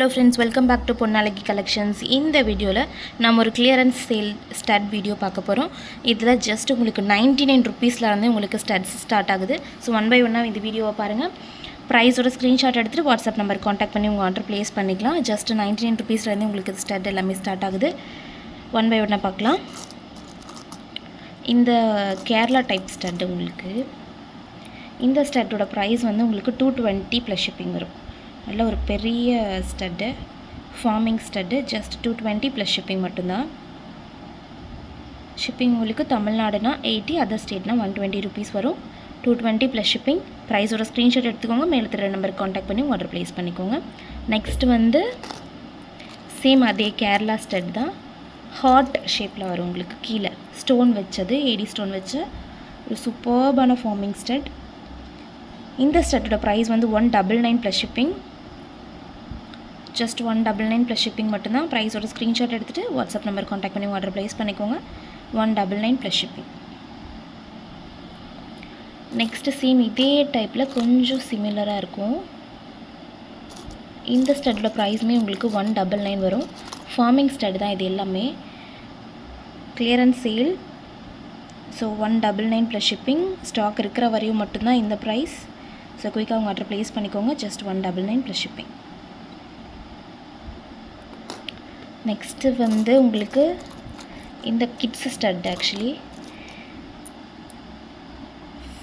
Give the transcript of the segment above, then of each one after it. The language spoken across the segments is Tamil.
Hello friends welcome back to Ponnalagi collections இந்த வீடியோவில் நம்ம ஒரு கிளியரன்ஸ் சேல் ஸ்டட் வீடியோ பார்க்க போகிறோம் இதில் ஜஸ்ட் உங்களுக்கு நைன்டி நைன் ருப்பீஸில் உங்களுக்கு ஸ்டட்ஸ் ஸ்டார்ட் ஆகுது. ஸோ ஒன் பை ஒன்னாக இந்த வீடியோவை பாருங்கள் ப்ரைஸோட ஸ்க்ரீன்ஷாட் எடுத்துகிட்டு வாட்ஸ்அப் நம்பர் காண்டாக்ட் பண்ணி உங்கள் ஆர்டர் ப்ளேஸ் பண்ணிக்கலாம். ஜஸ்ட் நைன்டி நைன் ருப்பீஸ்லேருந்து உங்களுக்கு ஸ்டட் எல்லாமே ஸ்டார்ட் ஆகுது. ஒன் பை ஒன்னாக பார்க்கலாம். இந்த கேரளா டைப் ஸ்டட் உங்களுக்கு. இந்த ஸ்டட்டோட ப்ரைஸ் வந்து உங்களுக்கு டூ டுவெண்ட்டி ப்ளஸ் ஷிப்பிங் வரும். நல்ல ஒரு பெரிய stud forming stud just two twenty plus shipping மட்டும்தான். ஷிப்பிங் உங்களுக்கு தமிழ்நாடுனா எயிட்டி அதர் ஸ்டேட்னா ஒன் டுவெண்ட்டி ருபீஸ் வரும். டூ டுவெண்ட்டி ப்ளஸ் ஷிப்பிங் ப்ரைஸோட ஸ்க்ரீன்ஷாட் எடுத்துக்கோங்க மேலே தர நம்பருக்கு காண்டாக்ட் பண்ணி ஆர்டர் ப்ளேஸ் பண்ணிக்கோங்க. நெக்ஸ்ட் வந்து சேம் அதே கேரளா ஸ்டட் தான். ஹார்ட் ஷேப்பில் வரும் உங்களுக்கு கீழே. ஸ்டோன் வச்சது ஏடி ஸ்டோன் வச்ச ஒரு சூப்பர்பான ஃபார்மிங் ஸ்டட் இந்த ஸ்டட்டோட ப்ரைஸ் வந்து one double nine plus shipping just one double nine plus shipping மட்டும்தான். ப்ரைஸோட ஸ்க்ரீன்ஷாட் எடுத்துகிட்டு வாட்ஸ்அப் நம்பர் காண்டாக்ட் பண்ணி ஆர்டர் ப்ளேஸ் பண்ணிக்கோங்க. One double nine plus shipping next same இதே டைப்பில் கொஞ்சம் சிமிலராக இருக்கும். இந்த ஸ்டட்டில் ப்ரைஸுமே உங்களுக்கு ஒன் டபுள் நைன் வரும். ஃபார்மிங் ஸ்டட் தான் இது எல்லாமே. Clearance sale so one double nine plus shipping stock இருக்கிற வரையும் மட்டும்தான் இந்த ப்ரைஸ் ஸோ குயிக்காக உங்கள் ஆர்டர் ப்ளேஸ் பண்ணிக்கோங்க. Just one double nine plus shipping next வந்து உங்களுக்கு இந்த கிட்ஸ் ஸ்டட் ஆக்சுவலி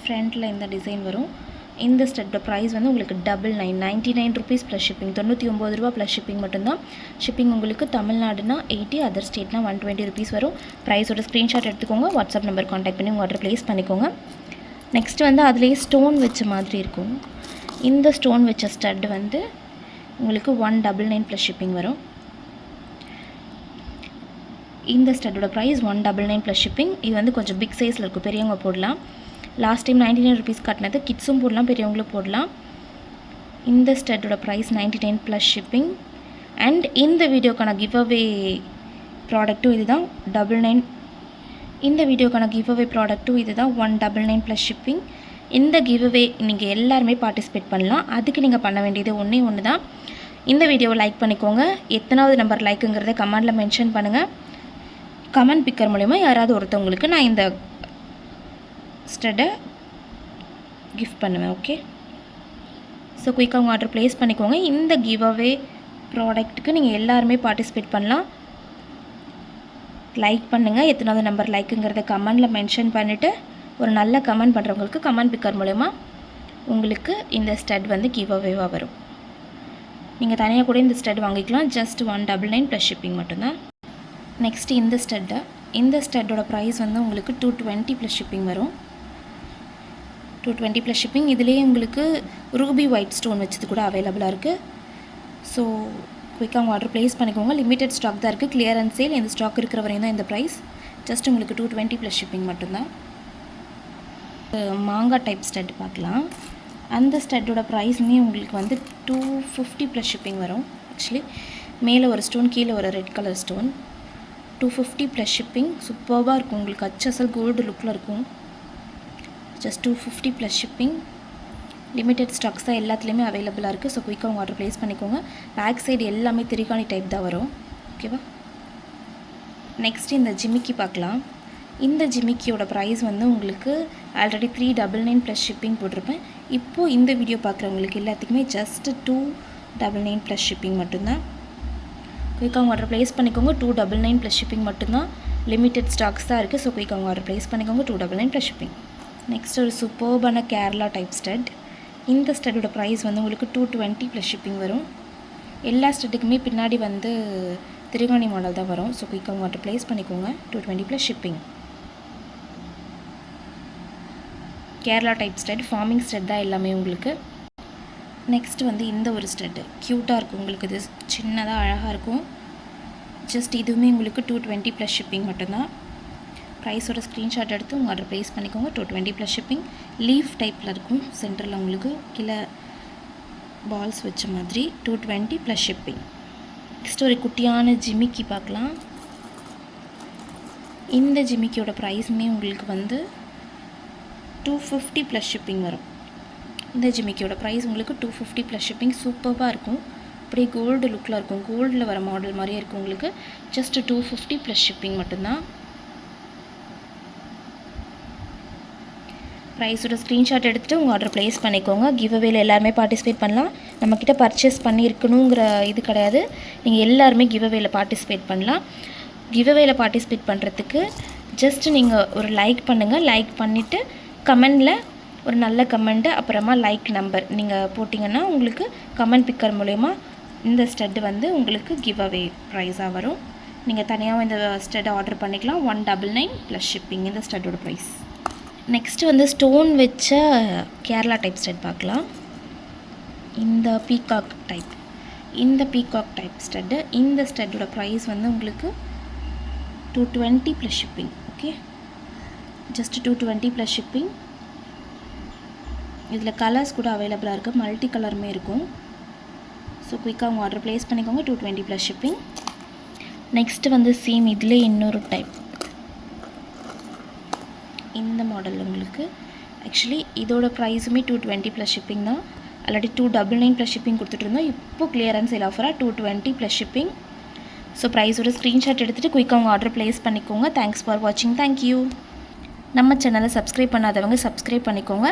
ஃப்ரண்ட்டில் இந்த டிசைன் வரும். இந்த ஸ்டட்டோட ப்ரைஸ் வந்து உங்களுக்கு double nine ninety nine rupees plus shipping தொண்ணூற்றி ஒம்பது ரூபா ப்ளஸ் ஷிப்பிங் மட்டும்தான். ஷிப்பிங் உங்களுக்கு தமிழ்நாடுனா எயிட்டி அதர் ஸ்டேட்னா ஒன் டுவெண்ட்டி ருபீஸ் வரும். ப்ரைஸோட ஸ்க்ரீன்ஷாட் எடுத்துக்கோங்க. வாட்ஸ்அப் நம்பர் காண்டாக்ட் பண்ணி உங்கள் ஆர்டர் ப்ளேஸ் பண்ணிக்கோங்க. நெக்ஸ்ட் வந்து அதுலேயே ஸ்டோன் வச்ச மாதிரி இருக்கும். இந்த ஸ்டோன் வச்ச ஸ்டட் வந்து உங்களுக்கு one double nine plus shipping வரும். இந்த ஸ்டட்டோட price one double nine plus shipping இது வந்து கொஞ்சம் பிக் சைஸில் இருக்கும் பெரியவங்க போடலாம். Last time ninety nine rupees கட்டினது கிட்ஸும் போடலாம் பெரியவங்களும் போடலாம். இந்த ஸ்டட்டோட price ninety nine plus shipping and இந்த வீடியோக்கான கிவ் அவே ப்ராடக்ட்டும் இதுதான். டபுள் நைன் இந்த வீடியோக்கான கிவ் அவே ப்ராடக்ட்டும் இதுதான். One double nine plus shipping இந்த கிவ் அவே நீங்கள் எல்லாருமே பார்ட்டிசிபேட் பண்ணலாம். அதுக்கு நீங்கள் பண்ண வேண்டியது ஒன்றே ஒன்று தான் இந்த வீடியோவை லைக் பண்ணிக்கோங்க. எத்தனாவது நம்பர் லைக்குங்கிறத கமெண்டில் மென்ஷன் பண்ணுங்கள் கமெண்ட் பிக்கர் மூலிமா யாராவது ஒருத்தவங்களுக்கு நான் இந்த ஸ்டட்டை கிஃப்ட் பண்ணுவேன் ஓகே ஸோ குயிக்காக உங்கள் ஆர்டர் ப்ளேஸ் பண்ணிக்கோங்க. இந்த கிவ் அவே ப்ராடக்ட்டுக்கு நீங்கள் எல்லாருமே பார்ட்டிசிபேட் பண்ணலாம். லைக் பண்ணுங்கள் எத்தனாவது நம்பர் லைக்குங்கிறத கமெண்டில் மென்ஷன் பண்ணிவிட்டு ஒரு நல்ல கமெண்ட் பண்ணுறவங்களுக்கு கமெண்ட் பிக்கர் மூலயமா உங்களுக்கு இந்த ஸ்டட் வந்து கிவ் அவேவாக வரும். நீங்கள் தனியாக கூட இந்த ஸ்டட் வாங்கிக்கலாம். Just one double nine plus shipping மட்டும்தான். நெக்ஸ்ட் இந்த ஸ்டட்டை இந்த ஸ்டட்டோட ப்ரைஸ் வந்து உங்களுக்கு டூ டுவெண்ட்டி ப்ளஸ் ஷிப்பிங் வரும். டூ டுவெண்ட்டி ப்ளஸ் ஷிப்பிங் இதுலேயே உங்களுக்கு ரூபி ஒயிட் ஸ்டோன் வச்சது கூட அவைலபிளாக இருக்குது ஸோ குயிக்காக உங்கள் ஆர்டர் ப்ளேஸ் பண்ணிக்கோங்க. லிமிட்டட் ஸ்டாக் தான் இருக்குது கிளியர் அண்ட் சேல் இந்த ஸ்டாக் இருக்கிற வரையும் தான் இந்த ப்ரைஸ் ஜஸ்ட் உங்களுக்கு டூ டுவெண்ட்டி ப்ளஸ் ஷிப்பிங் மட்டும்தான். மாங்காய் டைப் ஸ்டட் பார்க்கலாம். அந்த ஸ்டட்டோட ப்ரைஸுமே உங்களுக்கு வந்து டூ ஃபிஃப்டி ப்ளஸ் ஷிப்பிங் வரும். ஆக்சுவலி மேலே ஒரு ஸ்டோன் கீழே ஒரு red colour stone two fifty plus shipping சூப்பர்வாக இருக்கும். உங்களுக்கு அச்சசல் கோல்டு லுக்கில் இருக்கும். Just two fifty plus shipping limited stocks தான் எல்லாத்துலேயுமே அவைலபிளாக இருக்குது ஸோ குயிக்காக உங்கள் ஆர்டர் ப்ளேஸ் பண்ணிக்கோங்க. பேக் சைடு எல்லாமே திரிகாணி டைப் தான் வரும். ஓகேவா நெக்ஸ்ட் இந்த ஜிமிக்கி பார்க்கலாம். இந்த ஜிமிக்கியோட ப்ரைஸ் வந்து உங்களுக்கு already three double nine plus shipping போட்டிருப்பேன். இப்போது இந்த வீடியோ பார்க்குறவங்களுக்கு எல்லாத்துக்குமே just two double nine plus shipping மட்டும்தான். குயிக்காக உங்கள் ஆர்டர் ப்ளேஸ் பண்ணிக்கோங்க. Two double nine plus shipping மட்டும்தான். லிமிடெட் ஸ்டாக்ஸ் தான் இருக்குது ஸோ குயிக்காக உங்கள் ஆர்டர் ப்ளேஸ் பண்ணிக்கோங்க. Two double nine plus shipping next ஒரு சூப்பர்பான கேரளா டைப் ஸ்டட் இந்த ஸ்டட்டோட ப்ரைஸ் வந்து உங்களுக்கு டூ டுவெண்ட்டி ப்ளஸ் ஷிப்பிங் வரும். எல்லா ஸ்டட்டுக்குமே பின்னாடி வந்து திருகாணி மாடல் தான் வரும். ஸோ குயிக்காக உங்கள் ஆர்டர் ப்ளேஸ் பண்ணிக்கோங்க. Two twenty plus shipping Kerala type stud forming stud தான் எல்லாமே உங்களுக்கு. நெக்ஸ்ட் வந்து இந்த ஒரு ஸ்டட்டு க்யூட்டாக இருக்கும். உங்களுக்கு இது சின்னதாக அழகாக இருக்கும். ஜஸ்ட் இதுவுமே உங்களுக்கு டூ டுவெண்ட்டி ப்ளஸ் ஷிப்பிங் மட்டும்தான். ப்ரைஸோட ஸ்க்ரீன்ஷாட் எடுத்து உங்கள் ஆர்டர் ப்ளேஸ் பண்ணிக்கோங்க. Two twenty plus shipping leaf டைப்பில் இருக்கும். சென்டரில் உங்களுக்கு கீழே பால்ஸ் வச்ச மாதிரி two twenty plus shipping next ஒரு குட்டியான ஜிமிக்கி பார்க்கலாம். இந்த ஜிமிக்கியோட ப்ரைஸுமே உங்களுக்கு வந்து டூ ஃபிஃப்டி ப்ளஸ் ஷிப்பிங் வரும். இந்த ஜிமிக்கியோட ப்ரைஸ் உங்களுக்கு டூ ஃபிஃப்டி ப்ளஸ் ஷிப்பிங் சூப்பராக இருக்கும். அப்படியே கோல்டு லுக்கில் இருக்கும். கோல்டில் வர மாடல் மாதிரியே இருக்கும் உங்களுக்கு. Just two fifty plus shipping மட்டும்தான். ப்ரைஸோட ஸ்க்ரீன்ஷாட் எடுத்துகிட்டு உங்கள் ஆர்டர் ப்ளேஸ் பண்ணிக்கோங்க. கிவ் அவேல எல்லாருமே பார்ட்டிசிபேட் பண்ணலாம். நம்மக்கிட்ட பர்ச்சேஸ் பண்ணியிருக்கணுங்கிற இது கிடையாது. நீங்கள் எல்லாருமே கிவ் அவேல பார்ட்டிசிபேட் பண்ணலாம். கிவ் அவேல பார்ட்டிசிபேட் பண்ணுறதுக்கு ஜஸ்ட் நீங்கள் ஒரு லைக் பண்ணுங்கள் லைக் பண்ணிவிட்டு கமெண்டில் ஒரு நல்ல கமெண்ட்டு அப்புறமா லைக் நம்பர் நீங்கள் போட்டிங்கன்னா உங்களுக்கு கமெண்ட் பிக்கர் மூலயமா இந்த ஸ்டட்டு வந்து உங்களுக்கு கிவ் அவே ப்ரைஸாக வரும். நீங்கள் தனியாக இந்த ஸ்டட் ஆர்டர் பண்ணிக்கலாம். One double nine plus shipping இந்த ஸ்டட்டோட ப்ரைஸ் நெக்ஸ்ட்டு வந்து ஸ்டோன் வச்ச கேரளா டைப் ஸ்டட் பார்க்கலாம். இந்த பீகாக் டைப் இந்த பீகாக் டைப் ஸ்டட்டு இந்த ஸ்டட்டோட ப்ரைஸ் வந்து உங்களுக்கு two twenty plus shipping okay just two twenty plus shipping இதில் கலர்ஸ் கூட அவைலபிளாக இருக்குது மல்டி கலருமே இருக்கும். ஸோ குயிக்காக உங்கள் ஆர்டர் ப்ளேஸ் பண்ணிக்கோங்க. Two twenty plus shipping next வந்து சேம் இதில் இன்னொரு டைப் இந்த மாடல் உங்களுக்கு. ஆக்சுவலி இதோட ப்ரைஸுமே டூ டுவெண்ட்டி ப்ளஸ் ஷிப்பிங் தான். Already two double nine plus shipping கொடுத்துட்ருந்தோம் இப்போ clearance sale ஆஃபராக two twenty plus shipping so ப்ரைஸோட screenshot எடுத்துகிட்டு குயிக்காக உங்கள் ஆர்டர் ப்ளேஸ் பண்ணிக்கோங்க. தேங்க்ஸ் ஃபார் வாட்சிங் தேங்க்யூ நம்ம சேனலை சப்ஸ்கிரைப் பண்ணாதவங்க சப்ஸ்கிரைப் பண்ணிக்கோங்க.